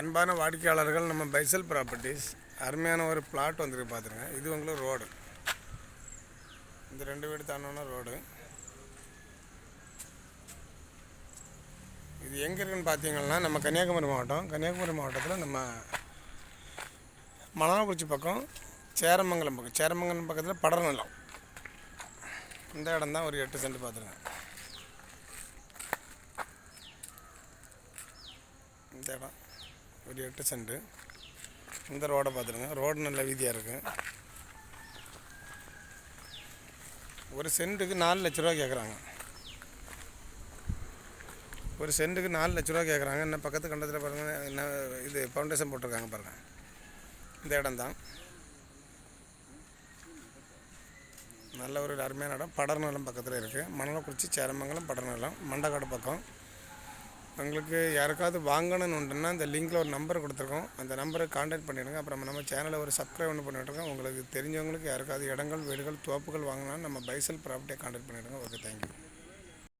அன்பான வாடிக்கையாளர்கள் நம்ம பைசல் ப்ராப்பர்ட்டிஸ் அருமையான ஒரு பிளாட் வந்துருக்கு பார்த்துருங்க இது உங்களுக்கு ரோடு இந்த ரெண்டு வீடு தாண்டோன்னா ரோடு இது எங்கே இருக்குன்னு பார்த்தீங்கன்னா நம்ம கன்னியாகுமரி மாவட்டம். கன்னியாகுமரி மாவட்டத்தில் நம்ம மணாலக்குறிச்சி பக்கம் சேரமங்கலம் பக்கம். சேரமங்கலம் பக்கத்தில் படர்நிலம். இந்த இடம் தான் ஒரு எட்டு சென்ட் பார்த்துருங்க இந்த இடம். ஒரு எட்டு சென்ட்டு இந்த ரோடை பார்த்துருங்க. ரோடு நல்ல வீதியாக இருக்குது ஒரு சென்ட்டுக்கு நாலு லட்ச ரூபா கேட்குறாங்க ஒரு சென்ட்டுக்கு நாலு லட்ச ரூபா கேட்குறாங்க என்ன பக்கத்து கண்டத்தில் பாருங்கள் என்ன இது ஃபவுண்டேஷன் போட்டிருக்காங்க பாருங்கள் இந்த இடம் தான். நல்ல ஒரு அருமையான இடம். படர்நலம் பக்கத்தில் இருக்குது மணலக்குறிச்சி சேரமங்கலம் படர்நலம் மண்டக்காடு பக்கம். உங்களுக்கு யாருக்காவது வாங்கணும்னு உண்டுன்னா இந்த லிங்கில் ஒரு நம்பர் கொடுத்துருக்கோம். அந்த நம்பரை காண்டாக்ட் பண்ணிடுங்க. அப்புறம் நம்ம சேனலை ஒரு சப்ஸ்கிரைப் ஒன்று பண்ணிவிட்ருக்கோம் உங்களுக்கு தெரிஞ்சவங்களுக்கு யாருக்காவது இடங்கள் வீடுகள் தோப்புகள் வாங்கினா நம்ம பைசல் ப்ராப்பர்ட்டியை காண்டாக்ட் பண்ணிவிடுங்க ஓகே தேங்க்யூ